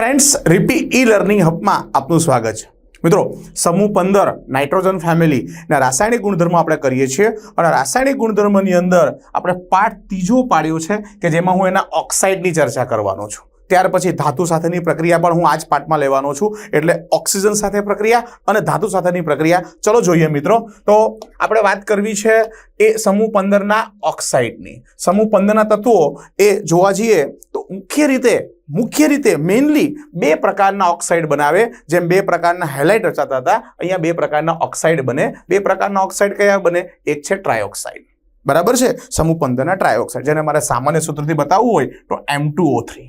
Friends રીપી e learning હબમાં આપનું સ્વાગત છે. મિત્રો, સમૂહ પંદર નાઇટ્રોજન ફેમિલી ના રાસાયણિક ગુણધર્મો આપણે કરીએ છીએ અને રાસાયણિક ગુણધર્મની અંદર આપણે પાઠ ત્રીજો પાડ્યો છે કે જેમાં હું એના ઓક્સાઇડની ચર્ચા કરવાનો છું. ત્યાર પછી ધાતુ સાથેની પ્રક્રિયા પણ હું આ જ પાઠમાં લેવાનો છું. એટલે ઓક્સિજન સાથે પ્રક્રિયા અને ધાતુ સાથેની પ્રક્રિયા. ચલો જોઈએ મિત્રો. તો આપણે વાત કરવી છે એ સમૂહ પંદરના ઓક્સાઇડની સમૂહ પંદરના તત્વો એ જોવા જઈએ તો મુખ્ય રીતે મુખ્ય રીતે મેઇનલી બે પ્રકારના ઓક્સાઇડ બનાવે, જેમ બે પ્રકારના હેલાઇટ રચાતા હતા, અહીંયા બે પ્રકારના ઓક્સાઇડ બને. બે પ્રકારના ઓક્સાઇડ કયા બને? એક છે ટ્રાયોક્સાઇડ બરાબર છે? સમૂહ પંદરના ટ્રાયોક્સાઇડ જેને મારે સામાન્ય સૂત્રથી બતાવવું હોય તો M two O three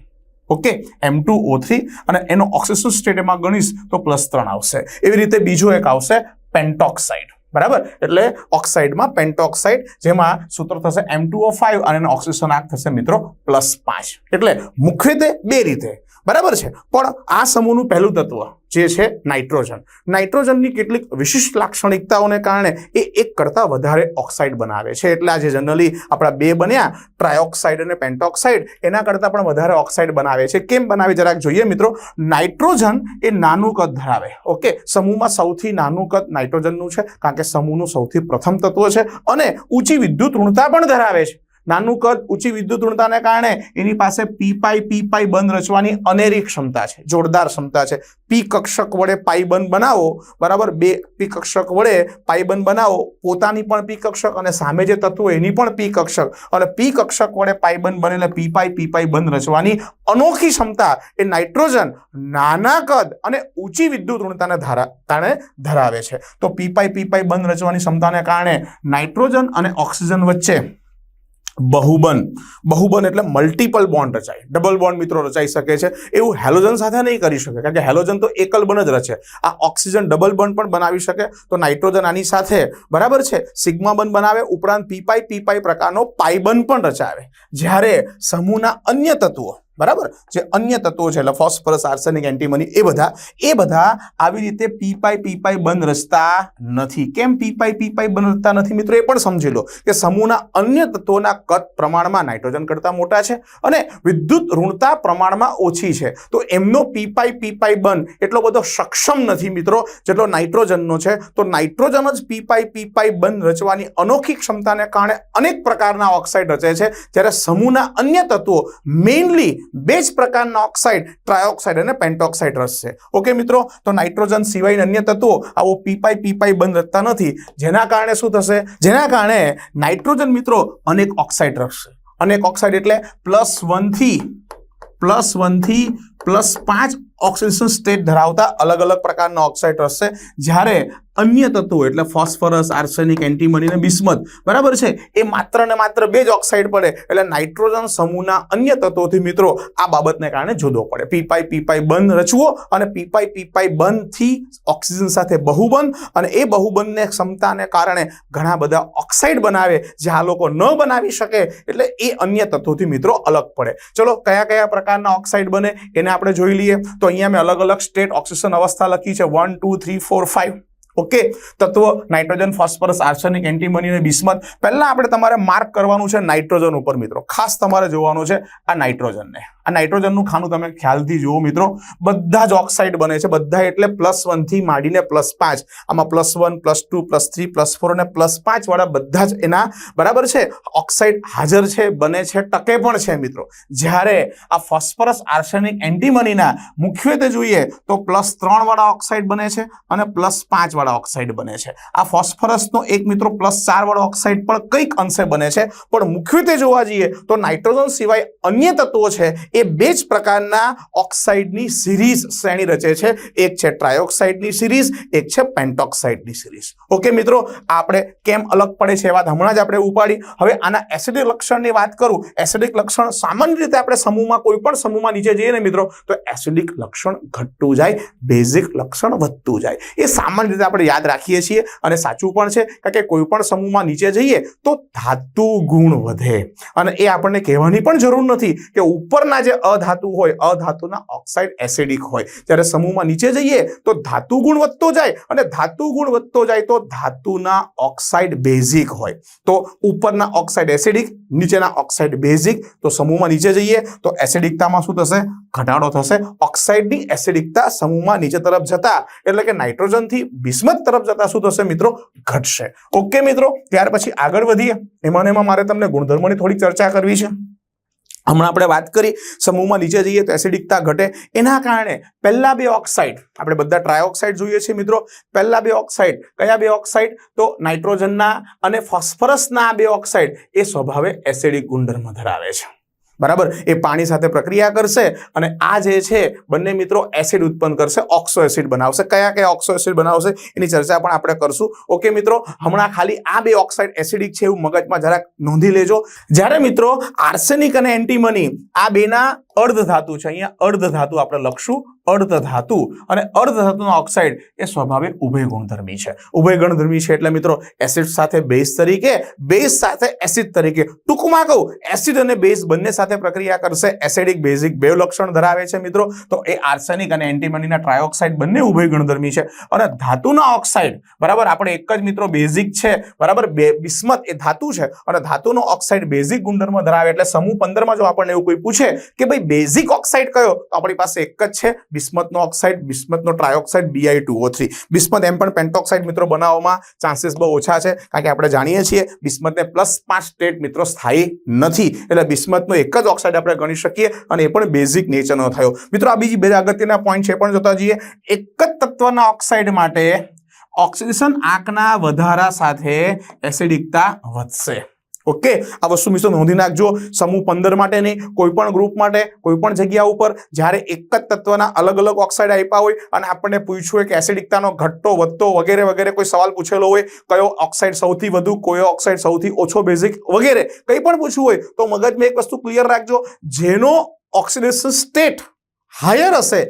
okay M two O three અને એનો ઓક્સિજન સ્ટેટ એમાં ગણીશ તો પ્લસ ત્રણ આવશે. એવી રીતે બીજો એક આવશે પેન્ટોક્સાઇડ બરાબર? એટલે ઓક્સાઇડમાં પેન્ટોક્સાઇડ, જેમાં સૂત્ર થશે એમ ટુ ઓ ફાઇવ અને ઓક્સિજન આગ થશે મિત્રો પ્લસ પાંચ. એટલે મુખ્યત્વે બે રીતે. બરાબર છે? પણ આ સમૂહનું પહેલું તત્વ જે છે નાઇટ્રોજન. નાઇટ્રોજનની કેટલીક વિશિષ્ટ લાક્ષણિકતાઓને કારણે એ એક કરતાં વધારે ઓક્સાઇડ બનાવે છે. એટલે આજે જનરલી આપણા બે બન્યા, ટ્રાયોક્સાઇડ અને પેન્ટોક્સાઇડ, એના કરતાં પણ વધારે ઓક્સાઇડ બનાવે છે. કેમ બનાવે? જરાક જોઈએ મિત્રો. નાઇટ્રોજન એ નાનું કદ ધરાવે. ઓકે? સમૂહમાં સૌથી નાનું કદ નાઇટ્રોજનનું છે. કારણ કે સમૂહનું સૌથી પ્રથમ તત્વ છે અને ઊંચી વિદ્યુત ઋણતા પણ ધરાવે છે. નાનું કદ, ઊંચી વિદ્યુત ઋણતાને કારણે એની પાસે પી પાઈ પી પાઈ બંધ રચવાની અનેરી ક્ષમતા છે, જોરદાર ક્ષમતા છે. પી કક્ષક વડે પાઈ બંધ બનાવો, બરાબર? બે પી કક્ષક વડે પાઈ બંધ બનાવો, પોતાની પણ પી કક્ષક અને સામે જે તત્વો એની પણ પી કક્ષક. અને પી કક્ષક વડે પાઈ બંધ બને પીપાઈ બંધ રચવાની અનોખી ક્ષમતા એ નાઇટ્રોજન નાના કદ અને ઊંચી વિદ્યુત ઋણતાને ધારા કારણે ધરાવે છે. તો પી પાઈ પી પાઈ બંધ રચવાની ક્ષમતાને કારણે નાઇટ્રોજન અને ઓક્સિજન વચ્ચે બહુબન. બહુબન એટલે મલ્ટિપલ બોન્ડ રચાય. ડબલ બોન્ડ મિત્રો રચાઈ શકે છે. એવું હેલોજન સાથે નહીં કરી શકે, કારણ કે હેલોજન તો એકલ બન જ રચે. આ ઓક્સિજન ડબલ બોન્ડ પણ બનાવી શકે, તો નાઇટ્રોજન આની સાથે, બરાબર છે? સિગ્મા બન બનાવે, ઉપરાંત પીપાઈ પીપાઈ પ્રકારનો પાઇબન પણ રચાવે. જ્યારે સમૂહના અન્ય તત્વો બરાબર? જે અન્ય તત્વો છે, એટલે ફોસ્ફરસ, આર્સેનિક, એન્ટીમની, એ બધા એ બધા આવી રીતે પીપાઈ પીપાઈ બંધ રચતા નથી. કેમ પીપાઈ પીપાઈ બંધ રચતા નથી? મિત્રો, એ પણ સમજી લો કે સમૂહના અન્ય તત્વોના કદ પ્રમાણમાં નાઇટ્રોજન કરતાં મોટા છે અને વિદ્યુત ઋણતા પ્રમાણમાં ઓછી છે. તો એમનો પીપાઈ પીપાઈ બંધ એટલો બધો સક્ષમ નથી મિત્રો. જેટલો નાઇટ્રોજનનો છે, તો નાઇટ્રોજન જ પીપાઈ પીપાઈ બંધ રચવાની અનોખી ક્ષમતાને કારણે અનેક પ્રકારના ઓક્સાઇડ રચે છે. જ્યારે સમૂહના અન્ય તત્વો, મેઇનલી બે જ પ્રકારના ઓક્સાઇડ ટ્રાયોક્સાઇડ અને પેન્ટોક્સાઇડ રચશે ઓકે મિત્રો? તો નાઇટ્રોજન સિવાયના અન્ય તત્વો આવો પીપાઈ પીપાઈ બંધ રચતા નથી. જેના કારણે શું થશે? જેના કારણે નાઇટ્રોજન મિત્રો, અનેક ઓક્સાઇડ રસશે અનેક ઓક્સાઇડ એટલે પ્લસ વનથી પ્લસ વનથી પ્લસ પાંચ ઓક્સિજન સ્ટેટ ધરાવતા અલગ અલગ પ્રકારના ઓક્સાઇડ રસશે જ્યારે અન્ય તત્વો એટલે ફોસ્ફરસ, આર્સેનિક, એન્ટીમની અને બિસ્મત. બરાબર છે? એ માત્ર ને માત્ર બે જ ઓક્સાઇડ પડે. એટલે નાઇટ્રોજન સમૂહના અન્ય તત્વોથી મિત્રો આ બાબતને કારણે જુદો પડે. પીપાઈ પીપાઈ બંધ રચવો અને પીપાઈ પીપાઈ બંધથી ઓક્સિજન સાથે બહુબંધ અને એ બહુબંધને ક્ષમતાને કારણે ઘણા બધા ઓક્સાઇડ બનાવે જે આ લોકો ન બનાવી શકે. એટલે એ અન્ય તત્વોથી મિત્રો અલગ પડે. ચલો, કયા કયા પ્રકારના ઓક્સાઇડ બને? એને આપણે જોઈ લઈએ. તો અહીંયા મેં અલગ અલગ સ્ટેટ ઓક્સિજન અવસ્થા લખી છે. One two three four five okay? તત્વ નાઇટ્રોજન, ફોસ્ફરસ, આર્સેનિક, એન્ટીમની અને બિસ્મત. પહેલા આપણે તમારે માર્ક કરવાનું છે નાઇટ્રોજન ઉપર, મિત્રો. ખાસ તમારે જોવાનું છે આ નાઇટ્રોજનને. આ નાઇટ્રોજનનું ખાનું તમે ખ્યાલથી જુઓ મિત્રો. બધા જ ઓક્સાઇડ બને છે. બધા એટલે પ્લસ વનથી માંડીને પ્લસ પાંચ. આમાં plus one plus two plus three plus four અને પ્લસ પાંચવાળા બધા જ એના બરાબર છે. ઓક્સાઇડ હાજર છે, બને છે, ટકે પણ છે મિત્રો. જ્યારે આ ફોસ્ફરસ આર્સેનિક એન્ટીમનીના મુખ્યત્વે જોઈએ તો પ્લસ ત્રણ વાળા ઓક્સાઇડ બને છે અને પ્લસ પાંચવાળા ઓક્સાઇડ બને છે. આ ફોસ્ફરસનો એક મિત્રો પ્લસ ચાર વાળો ઓક્સાઇડ પણ કંઈક અંશે બને છે. પણ મુખ્યત્વે જોવા જઈએ તો નાઇટ્રોજન સિવાય અન્ય તત્વો છે એ બે જ પ્રકારના ઓક્સાઇડની સિરીઝ શ્રેણી રચે છે. એક છે ટ્રાયોક્સાઇડની સિરીઝ, એક છે પેન્ટોક્સાઇડની સિરીઝ. ઓકે મિત્રો, આપણે કેમ અલગ પડે છે એ વાત હમણાં જ આપણે ઉપાડી. હવે આના એસિડિક લક્ષણની વાત કરું. એસિડિક લક્ષણ સામાન્ય રીતે આપણે સમૂહમાં, કોઈ પણ સમૂહમાં નીચે જઈએ ને મિત્રો, તો એસિડિક લક્ષણ ઘટતું જાય, બેઝિક લક્ષણ વધતું જાય. એ સામાન્ય રીતે આપણે યાદ રાખીએ છીએ અને સાચું પણ છે, કારણ કે કોઈ પણ સમૂહમાં નીચે જઈએ તો ધાતુ ગુણ વધે. અને એ આપણને કહેવાની પણ જરૂર નથી કે ઉપરના જે અધાતુ હોય, અધાતુના ઓક્સાઇડ એસિડિક હોય, જ્યારે સમૂહમાં નીચે જઈએ તો ધાતુ ગુણ વધતો જાય અને ધાતુ ગુણ વધતો જાય તો ધાતુના ઓક્સાઇડ બેઝિક હોય. તો ઉપરના ઓક્સાઇડ એસિડિક નીચેના ઓક્સાઇડ બેઝિક તો સમૂહમાં નીચે જઈએ તો એસિડિકતામાં શું થશે? ઘટાડો થશે. ઓક્સાઇડની એસિડિકતા સમૂહમાં નીચે તરફ જતા, એટલે કે નાઇટ્રોજનથી બિસ્મત તરફ જતા શું થશે મિત્રો? ઘટશે. ઓકે મિત્રો, ત્યાર પછી આગળ વધીએ. એમાં એમાં મારે તમને ગુણધર્મોની થોડીક ચર્ચા કરવી છે. હમણાં આપણે વાત કરી, સમૂહમાં નીચે જઈએ તો એસિડિકતા ઘટે. એના કારણે પહેલા બે ઓક્સાઇડ, આપણે બધા ટ્રાયોક્સાઇડ જોઈએ છીએ મિત્રો, પહેલા બે ઓક્સાઇડ, કયા બે ઓક્સાઇડ? તો નાઇટ્રોજનના અને ફોસ્ફરસના બે ઓક્સાઇડ, એ સ્વભાવે એસિડિક ગુણધર્મ ધરાવે છે. બરાબર? એ પાણી સાથે પ્રક્રિયા કરશે અને આ જે છે, બંને મિત્રો એસિડ ઉત્પન્ન કરશે ઓક્સો એસિડ બનાવશે. કયા કયા ઓક્સો એસિડ બનાવશે? એની ચર્ચા પણ આપણે કરશું. ઓકે મિત્રો, હમણાં ખાલી આ બે ઓક્સાઇડ એસિડિક છે એવું મગજમાં જરાક નોંધી લેજો. જ્યારે મિત્રો આર્સેનિક અને એન્ટીમની આ બેના અર્ધ ધાતુ છે. અહીંયા અર્ધ ધાતુ આપણે લખશું. અર્ધ ધાતુ અને અર્ધ ધાતુનો ઓક્સાઇડ એ સ્વભાવે ઉભય ગુણધર્મી છે. ઉભય ગુણધર્મી છે એટલે મિત્રો એસિડ સાથે બેઝ તરીકે બેઝ સાથે એસિડ તરીકે. ટૂંકમાં કહું એસિડ અને બેઝ બંને સાથે પ્રક્રિયા કરશે. એસિડિક બેઝિક બે લક્ષણ ધરાવે છે મિત્રો. તો એ આર્સેનિક અને એન્ટીમનીના ટ્રાયોક્સાઇડ બંને ઉભય ગુણધર્મી છે. અને ધાતુના ઓક્સાઇડ બરાબર? આપણે એક જ મિત્રો બેઝિક છે. બરાબર? બે બિસ્મત એ ધાતુ છે. અને ધાતુનો ઓક્સાઇડ બેઝિક ગુણધર્મ ધરાવે એટલે સમૂહ પંદરમાં જો આપણને એવું કોઈ પૂછે કે ભાઈ બેઝિક ઓક્સાઇડ કયો? તો આપણી પાસે એક જ છે, બિસ્મતનો oxide, બિસ્મતનો trioxide B I two O three bismuth એમ પણ પેન્ટોક્સાઇડ મિત્રો બનાવવામાં ચાન્સીસ બહુ ઓછા છે, કારણ કે આપણે જાણીએ છીએ બિસ્મતને પ્લસ પાંચ સ્ટેટ મિત્રો સ્થાયી નથી. એટલે બિસ્મતનો એક જ ઓક્સાઇડ આપણે ગણી શકીએ અને એ પણ બેઝિક નેચરનો થયો. મિત્રો આ બીજી બે અગત્યના પોઈન્ટ છે પણ જોતા જઈએ. એક જ તત્વના ઓક્સાઇડ માટે ઓક્સિડેશન આંકના વધારા સાથે એસિડિકતા વધશે. ઓકે? આ વસ્તુ મિત્રો નોંધી નાખજો. સમૂહ પંદર માટે નહીં કોઈ પણ ગ્રુપ માટે કોઈ પણ જગ્યા ઉપર જ્યારે એક જ તત્વના અલગ અલગ ઓક્સાઇડ આપ્યા હોય અને આપણને પૂછ્યું હોય કે એસિડિકતાનો ઘટતો, વધતો વગેરે વગેરે કોઈ સવાલ પૂછેલો હોય, કયો ઓક્સાઇડ સૌથી વધુ, કયો ઓક્સાઇડ સૌથી ઓછો બેઝિક વગેરે, કંઈ પણ પૂછવું હોય, તો મગજમાં એક વસ્તુ ક્લિયર રાખજો. જેનો ઓક્સિડેશન સ્ટેટ હાયર હશે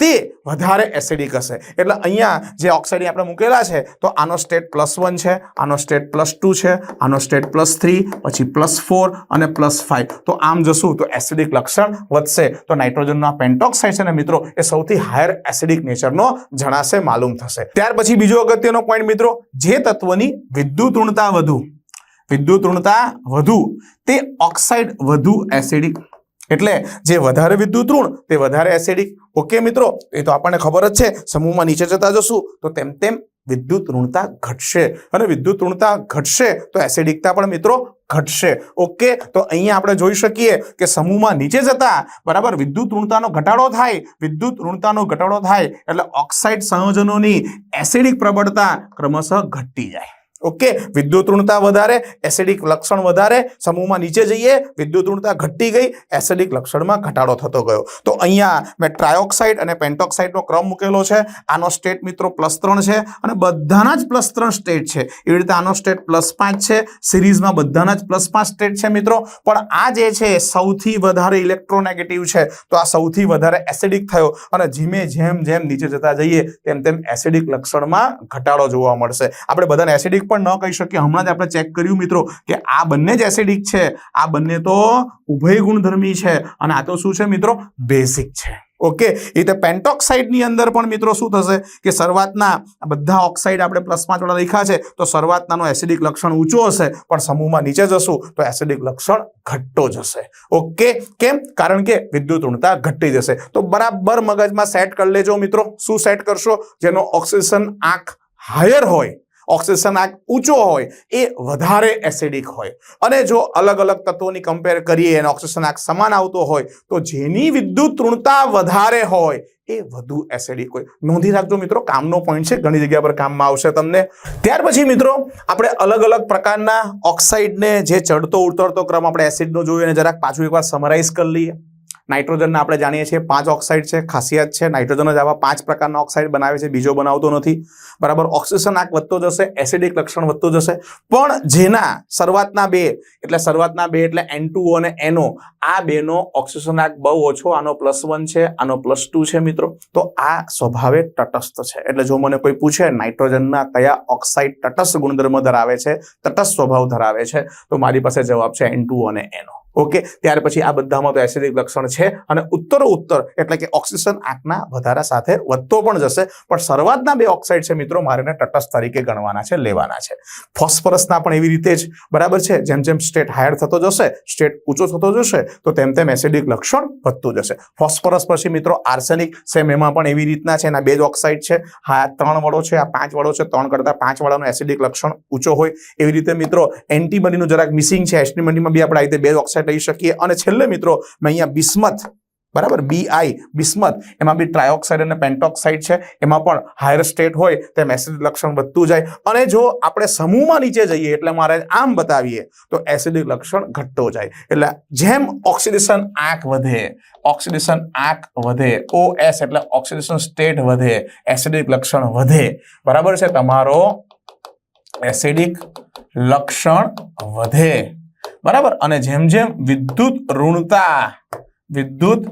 તે વધારે એસિડિક હશે. એટલે અહીંયા જે ઓક્સાઇડ આપણે મૂકેલા છે, તો આનો સ્ટેટ પ્લસ વન છે, આનો સ્ટેટ પ્લસ ટુ છે, આનો સ્ટેટ પ્લસ થ્રી પછી પ્લસ ફોર અને પ્લસ ફાઇવ તો આમ જશું તો એસિડિક લક્ષણ વધશે. તો નાઇટ્રોજનનો પેન્ટોક્સાઇડ છે ને મિત્રો, એ સૌથી હાયર એસિડિક નેચરનો જણાશે, માલુમ થશે. ત્યાર પછી બીજો અગત્યનો પોઈન્ટ મિત્રો, જે તત્વની વિદ્યુત ઋણતા વધુ વિદ્યુત ઋણતા વધુ, તે ઓક્સાઇડ વધુ એસિડિક એટલે જે વધારે વિદ્યુત ઋણ, તે વધારે એસિડિક ઓકે મિત્રો, એ તો આપણને ખબર જ છે, સમૂહમાં નીચે જતા જશું, તો તેમ તેમ વિદ્યુત ઋણતા ઘટશે. અને વિદ્યુત ઋણતા ઘટશે, તો એસિડિકતા પણ મિત્રો ઘટશે. ઓકે તો અહીંયા આપણે જોઈ શકીએ કે સમૂહમાં નીચે જતા, બરાબર, વિદ્યુત ઋણતાનો ઘટાડો થાય, વિદ્યુત ઋણતાનો ઘટાડો થાય, એટલે ઓક્સાઇડ સંયોજનોની એસિડિક પ્રબળતા ક્રમશઃ ઘટતી જાય. ઓકે વિદ્યુત ઋણતા વધારે એસિડિક લક્ષણ વધારે, સમૂહમાં નીચે જઈએ, વિદ્યુત ઋણતા ઘટી ગઈ એસિડિક લક્ષણમાં ઘટાડો થતો ગયો. તો અહીંયા મેં ટ્રાયોક્સાઇડ અને પેન્ટોક્સાઇડનો ક્રમ મૂકેલો છે. આનો સ્ટેટ મિત્રો પ્લસ ત્રણ છે અને બધાના જ પ્લસ ત્રણ સ્ટેટ છે. એવી રીતે આનો સ્ટેટ પ્લસ પાંચ છે. સિરીઝમાં બધાના જ પ્લસ પાંચ સ્ટેટ છે મિત્રો. પણ આ જે છે સૌથી વધારે ઇલેક્ટ્રોનેગેટિવ છે. તો આ સૌથી વધારે એસિડિક થયો અને ધીમે જેમ જેમ નીચે જતા જઈએ, તેમ તેમ એસિડિક લક્ષણમાં ઘટાડો જોવા મળશે. આપણે બધાને એસિડિક પણ ન કહી શકીએ. હમણાં જ આપણે ચેક કર્યું મિત્રો કે આ બંને જ એસિડિક છે. આ બંને તો ઉભય ગુણધર્મી છે. અને આ તો શું છે મિત્રો? બેઝિક છે. ઓકે એ રીતે પેન્ટોક્સાઇડની અંદર પણ મિત્રો શું થશે? કે શરૂઆતના બધા ઓક્સાઇડ આપણે પ્લસ પાંચવાળા લખ્યા છે, તો શરૂઆતનાનો એસિડિક લક્ષણ ઊંચો હશે, પણ સમૂહમાં નીચે જશું, તો એસિડિક લક્ષણ ઘટતો જશે ઓકે કેમ? કારણ કે વિદ્યુત ઋણતા ઘટી જશે. તો બરાબર મગજમાં સેટ કરી લેજો મિત્રો. શું સેટ કરશો? જેનો ઓક્સિજન આંખ હાયર હોય. ઓક્સિજન આંક ઊંચો હોય એ વધારે એસિડિક હોય. અને જો અલગ અલગ તત્વોની કમ્પેર કરીએ અને ઓક્સિજન આંક સમાન આવતો હોય, તો જેની વિદ્યુત તૃણતા વધારે હોય એ વધુ એસિડિક હોય. નોંધી રાખજો મિત્રો, કામનો પોઈન્ટ છે, ઘણી જગ્યા પર કામમાં આવશે તમને. ત્યાર પછી મિત્રો, આપણે અલગ અલગ પ્રકારના ઓક્સાઇડને જે ચડતો, ઉતરતો ક્રમ આપણે એસિડનો જોઈએ અને જરાક પાછું એકવાર સમરાઇઝ કરી લઈએ. નાઇટ્રોજનના આપણે જાણીએ છીએ, પાંચ ઓક્સાઇડ છે, ખાસિયત છે. નાઇટ્રોજન જ આવા પાંચ પ્રકારના ઓક્સાઇડ બનાવે છે, બીજો બનાવતો નથી. બરાબર, ઓક્સિજન આંક વધતો જશે, એસિડિક લક્ષણ વધતું જશે. પણ જેના શરૂઆતના બે, એટલે શરૂઆતના બે એટલે એન અને એનો આ બેનો ઓક્સિજન આંક બહુ ઓછો, આનો પ્લસ વન છે, આનો પ્લસ ટુ છે મિત્રો. તો આ સ્વભાવે તટસ્થ છે. એટલે જો મને કોઈ પૂછે, નાઇટ્રોજનના કયા ઓક્સાઇડ તટસ્થ ગુણધર્મ ધરાવે છે, તટસ્થ સ્વભાવ ધરાવે છે, તો મારી પાસે જવાબ છે એન અને એનો ઓકે ત્યાર પછી આ બધામાં તો એસિડિક લક્ષણ છે અને ઉત્તરો ઉત્તર એટલે કે ઓક્સિજન આંખના વધારા સાથે વધતો પણ જશે. પણ શરૂઆતના બે ઓક્સાઇડ છે મિત્રો મારે તટસ્થ તરીકે ગણવાના છે, લેવાના છે. ફોસ્ફરસના પણ એવી રીતે જ બરાબર છે. જેમ જેમ સ્ટેટ હાયર થતો જશે, સ્ટેટ ઊંચો થતો જશે, તો તેમ તેમ એસિડિક લક્ષણ વધતું જશે. ફોસ્ફરસ પછી મિત્રો, આર્સેનિક સેમ એમાં પણ એવી રીતના છે. એના બે જ ઓક્સાઇડ છે. હા ત્રણ વાળો છે, આ પાંચ વાળો છે, ત્રણ કરતા પાંચ વાળાનો એસિડિક લક્ષણ ઊંચો હોય. એવી રીતે મિત્રો, એન્ટીબડીનું જરાક મિસિંગ છે. એસ્ટીબડીમાં બી આપણે આ રીતે બે ઓક્સાઇડ લઈ શકીએ. અને છેલ્લે મિત્રો અહીંયા બિસ્મથ બરાબર? BI bismuth. એમાં બી ટ્રાયોક્સાઇડ અને પેન્ટોક્સાઇડ છે. એમાં પણ હાયર સ્ટેટ હોય, તેમ એસિડિક લક્ષણ વધતું જાય. અને જો આપણે સમૂહમાં નીચે જઈએ, એટલે મારે આમ બતાવીએ, તો એસિડિક લક્ષણ ઘટતો જાય. એટલે જેમ ઓક્સિડેશન આંક વધે ઓક્સિડેશન આંક વધે ઓ એસ એટલે ઓક્સિડેશન સ્ટેટ વધે એસિડિક લક્ષણ વધે, બરાબર છે? તમારો એસિડિક લક્ષણ વધે. બરાબર? અને જેમ જેમ વિદ્યુત ઋણતા વિદ્યુત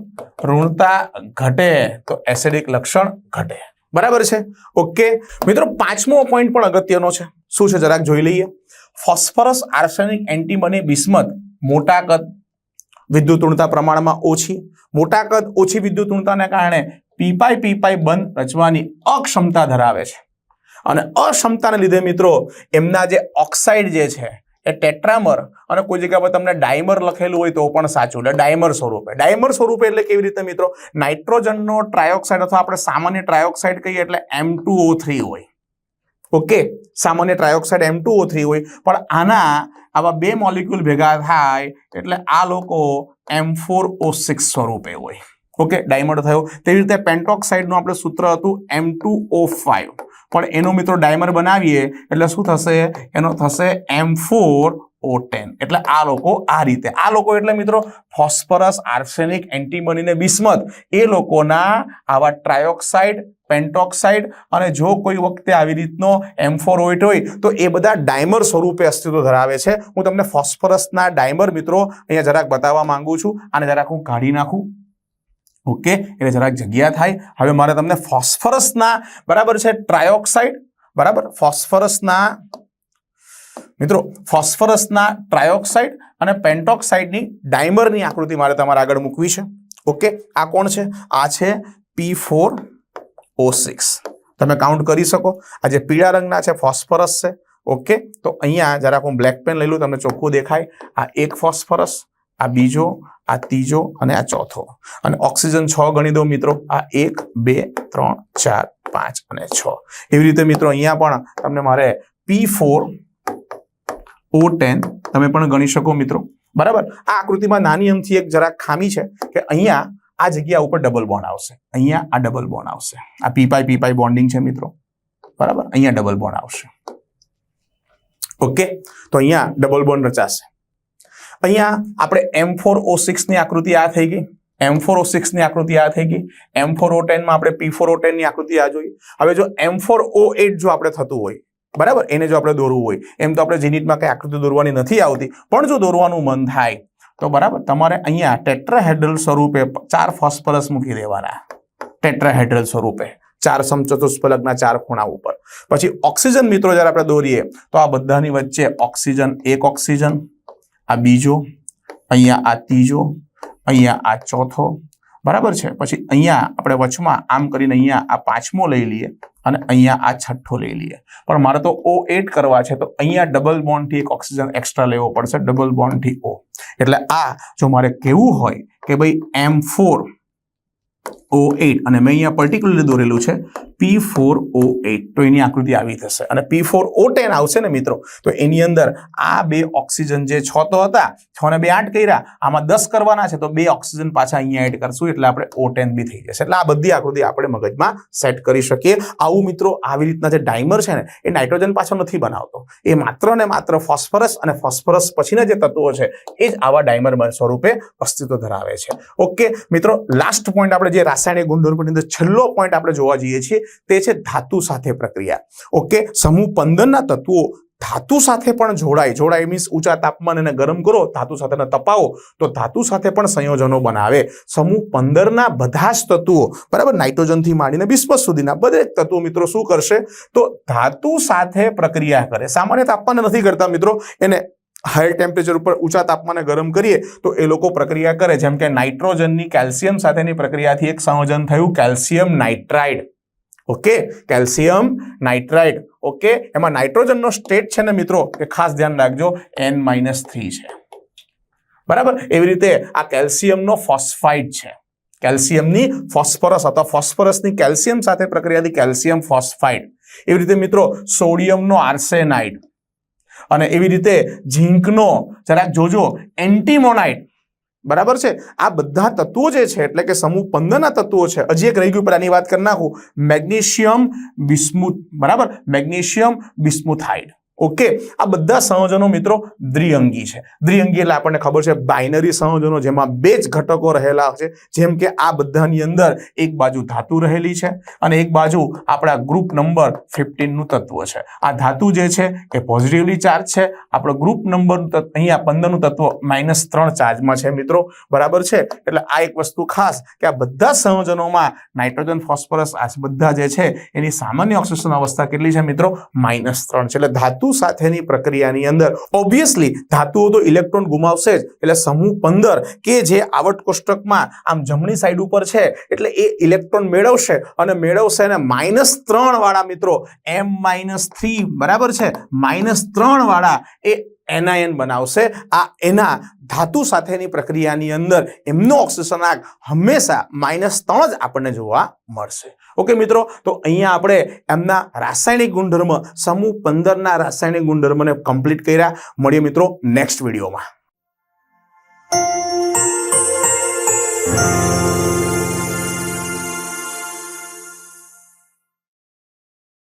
ઋણતા ઘટે, તો એસિડિક લક્ષણ ઘટે. બરાબર છે? ઓકે મિત્રો, પાંચમો પોઈન્ટ પણ અગત્યનો છે. શું છે? જરાક જોઈ લઈએ. ફોસ્ફરસ આર્સેનિક એન્ટીમની બિસ્મત મોટા કદ વિદ્યુત ઋણતા પ્રમાણમાં ઓછી, મોટા કદ ઓછી વિદ્યુત ઋણતાને કારણે પીપાઈ પીપાઈ બંધ રચવાની અક્ષમતા ધરાવે છે. અને અક્ષમતાને લીધે, મિત્રો, એમના જે ઓક્સાઇડ જે છે એ ટેટ્રામર અને કોઈ જગ્યા પર તમને ડાયમર લખેલું હોય તો પણ સાચું. એટલે ડાયમર સ્વરૂપે. ડાયમર સ્વરૂપે એટલે કેવી રીતે મિત્રો? નાઇટ્રોજનનો ટ્રાયોક્સાઇડ અથવા આપણે સામાન્ય ટ્રાયોક્સાઇડ કહીએ એટલે એમ ટુ થ્રી હોય. ઓકે? સામાન્ય ટ્રાયોક્સાઇડ એમ ટુ થ્રી હોય. પણ આના આવા બે મોલિક્યુલ ભેગા થાય એટલે આ લોકો એમ ફોર ઓ સિક્સ સ્વરૂપે હોય. ઓકે? ડાયમંડ થયો. તેવી રીતે પેન્ટોક્સાઇડનું આપણે સૂત્ર હતું એમ ટુ ઓ ફાઈવ પણ એનો મિત્રો ડાયમર બનાવીએ, એટલે શું થશે? એનો થશે એમ ફોર ઓ ટેન એટલે આ લોકો આ રીતે. આ લોકો એટલે મિત્રો ફોસ્ફરસ, આર્સેનિક એન્ટીમની બિસ્મત. એ લોકોના આવા ટ્રાયોક્સાઇડ, પેન્ટોક્સાઇડ અને જો કોઈ વખતે આવી રીતનો એમ્ફોરોઇટ હોય, તો એ બધા ડાયમર સ્વરૂપે અસ્તિત્વ ધરાવે છે. હું તમને ફોસ્ફરસના ડાયમર મિત્રો અહીંયા જરાક બતાવવા માંગુ છું. અને જરાક હું કાઢી નાખું. ઓકે? એટલે જરાક જગ્યા થાય. હવે મારે તમને ફોસ્ફરસના, બરાબર છે, ટ્રાયોક્સાઇડ? બરાબર? ફોસ્ફરસના, મિત્રો, ફોસ્ફરસના ટ્રાયોક્સાઇડ અને પેન્ટોક્સાઇડની ડાયમરની આકૃતિ મારે તમારે આગળ મૂકવી છે. ઓકે? આ કોણ છે? આ છે પી ફોર ઓ સિક્સ તમે કાઉન્ટ કરી શકો. આ જે પીળા રંગના છે, ફોસ્ફરસ છે. ઓકે? તો અહીંયા, જરાક હું બ્લેક પેન લઈ લઉં, તમને ચોખ્ખું દેખાય. આ એક ફોસ્ફરસ આ બીજો, આ ત્રીજો અને આ ચોથો. અને ઓક્સિજન છ ગણી દો મિત્રો. આ એક, બે, ત્રણ, ચાર, પાંચ અને છ. એવી રીતે મિત્રો અહીંયા પણ તમને મારે પી ફોર ઓ ટેન તમે પણ ગણી શકો મિત્રો. બરાબર? આ આકૃતિમાં નાની અમથી એક જરાક ખામી છે કે અહીંયા આ જગ્યા ઉપર ડબલ બોન્ડ આવશે. અહીંયા આ ડબલ બોન્ડ આવશે. આ પીપાઈ પીપાઈ બોન્ડિંગ છે મિત્રો. બરાબર? અહીંયા ડબલ બોન્ડ આવશે. ઓકે તો અહીંયા ડબલ બોન્ડ રચાશે. અહીંયા આપણે એમ ફોર ઓ સિક્સની આકૃતિ આ થઈ ગઈ. એમ ફોર ઓ સિક્સની આકૃતિ આ થઈ ગઈ. એમ ફોર ઓ ટેનમાં આપણે પી ફોર ઓ ટેનની આકૃતિ આ જોઈ. હવે જો એમ ફોર ઓ એટ જો આપણે થતું હોય, બરાબર? એને જો આપણે દોરવું હોય, એમ તો આપણે જીનિટમાં કંઈ આકૃતિ દોરવાની નથી આવતી, પણ જો દોરવાનું મન થાય, તો બરાબર, તમારે અહીંયા ટેટ્રાહેડ્રલ સ્વરૂપે ચાર ફોસ્ફરસ મૂકી દેવાના. ટેટ્રાહેડ્રલ સ્વરૂપે. ચાર સમચતુષ્ફલકના ચાર ખૂણા ઉપર. પછી ઓક્સિજન મિત્રો જ્યારે આપણે દોરીએ, તો આ બધાની વચ્ચે ઓક્સિજન, એક ઓક્સિજન આ બીજો, અહીંયા આ ત્રીજો, અહીંયા આ ચોથો, બરાબર છે? પછી અહીંયા આપણે વચમાં આમ કરીને અહીંયા આ પાંચમો લઈ લઈએ અને અહીંયા આ છઠ્ઠો લઈ લઈએ. પણ મારે તો ઓ એટ કરવા છે, તો અહીંયા ડબલ બોન્ડથી એક ઓક્સિજન એક્સ્ટ્રા લેવો પડશે ડબલ બોન્ડથી ઓ એટલે આ જો મારે કેવું હોય કે ભાઈ એમ ફોર ઓ એટ અને મેં અહીંયા પર્ટિક્યુલરલી દોરેલું છે પી ફોર ઓ એટ તો એની આકૃતિ આવી થશે અને પી ફોર ઓ ટેન આવશે ને મિત્રો, તો એની અંદર આ બે ઓક્સિજન જે છ તો હતા, છ ને બે આઠ કર્યા, આમાં દસ કરવાના છે, તો બે ઓક્સિજન પાછા અહીંયા એડ કરશું, એટલે આપણે ઓ ટેન બી થઈ જશે. એટલે આ બધી આકૃતિ આપણે મગજમાં સેટ કરી શકીએ. આવું મિત્રો આવી રીતના જે ડાયમર છે ને, એ નાઇટ્રોજન પાછો નથી બનાવતો. એ માત્ર ને માત્ર ફોસ્ફરસ અને ફોસ્ફરસ પછીના જે તત્વો છે, એ જ આવા ડાયમર સ્વરૂપે અસ્તિત્વ ધરાવે છે. ઓકે, મિત્રો લાસ્ટ પોઈન્ટ આપણે જે રાસાયણિક ગુણધર્મની અંદર છેલ્લો પોઈન્ટ આપણે જોવા જઈએ છીએ, તે છે ધાતુ સાથે પ્રક્રિયા. ઓકે સમૂહ પંદરના તત્વો ધાતુ સાથે પણ જોડાય. જોડાય મીન્સ ઊંચા તાપમાન એને ગરમ કરો, ધાતુ સાથે તપાવો, તો ધાતુ સાથે પણ સંયોજનો બનાવે. સમૂહ પંદરના બધા જ તત્વો, બરાબર? નાઇટ્રોજનથી માંડીને બિસ્મસ સુધીના બધે તત્વો મિત્રો શું કરશે? તો ધાતુ સાથે પ્રક્રિયા કરે. સામાન્ય તાપમાન નથી કરતા મિત્રો. એને હાયર ટેમ્પરેચર ઉપર ઊંચા તાપમાને ગરમ કરીએ તો એ લોકો પ્રક્રિયા કરે. જેમ કે નાઇટ્રોજનની કેલ્શિયમ સાથેની પ્રક્રિયાથી એક સંયોજન થયું calcium nitride. Okay? Calcium nitride. Okay? એમાં નાઇટ્રોજનનો સ્ટેટ છે ને મિત્રો? એ ખાસ ધ્યાન રાખજો. એન માઇનસ થ્રી છે. બરાબર? એવી રીતે આ કેલ્શિયમનો ફોસ્ફાઇડ છે. કેલ્શિયમની ફોસ્ફરસ અથવા ફોસ્ફરસની કેલ્શિયમ સાથે પ્રક્રિયાથી કેલ્શિયમ ફોસ્ફાઇડ. એવી રીતે મિત્રો સોડિયમનો આર્સેનાઇડ. અને એવી રીતે ઝીંકનો જરાક જોજો, એન્ટીમોનાઇટ. બરાબર છે? આ બધા તત્વો જે છે, એટલે કે સમૂહ પંદરના તત્વો છે, હજી એક રહી ગયું, પણ આની વાત કરી નાખું. મેગ્નેશિયમ બિસ્મુથ બરાબર? Magnesium bismuthide okay? આ બધા સંયોજનો મિત્રો દ્વિઅંગી છે. દ્વિઅંગી એટલે આપણને ખબર છે બાઇનરી સંયોજનો જેમાં બે જ ઘટકો રહેલા છે. જેમ કે આ બધાની અંદર એક બાજુ ધાતુ રહેલી છે અને એક બાજુ આપણા ગ્રુપ નંબર ફિફ્ટીનનું તત્વ છે. આ ધાતુ જે છે એ પોઝિટિવલી ચાર્જ છે. આપણો ગ્રુપ નંબર અહીંયા પંદરનું તત્વ માઇનસ ત્રણ ચાર્જમાં છે મિત્રો. બરાબર છે? એટલે આ એક વસ્તુ ખાસ કે આ બધા સંયોજનોમાં નાઇટ્રોજન, ફોસ્ફરસ, આ બધા જે છે એની સામાન્ય ઓક્સિજન અવસ્થા કેટલી છે મિત્રો? માઇનસ ત્રણ છે. એટલે ધાતુ સાથેની પ્રક્રિયાની અંદર. ઓબ્વિયસલી ધાતુઓ તો ઇલેક્ટ્રોન ગુમાવશે જ. એટલે સમૂહ પંદર કે જે આવટ કોષ્ટકમાં આમ જમણી સાઈડ ઉપર છે, એટલે એ ઇલેક્ટ્રોન મેળવશે અને મેળવશે અને માઇનસ ત્રણ વાળા મિત્રો. એમ માઇનસ થ્રી બરાબર છે? માઇનસ ત્રણ વાળા એ એનાયન બનાવશે. આ એના ધાતુ સાથેની પ્રક્રિયાની અંદર એમનો ઓક્સિજનાક હંમેશા માઇનસ ત્રણ જ આપણને જોવા મળશે. ઓકે મિત્રો, તો અહીંયા આપણે એમના રાસાયણિક ગુણધર્મ, સમૂહ પંદરના રાસાયણિક ગુણધર્મને કમ્પ્લીટ કર્યા. મળીએ મિત્રો નેક્સ્ટ વિડીયોમાં.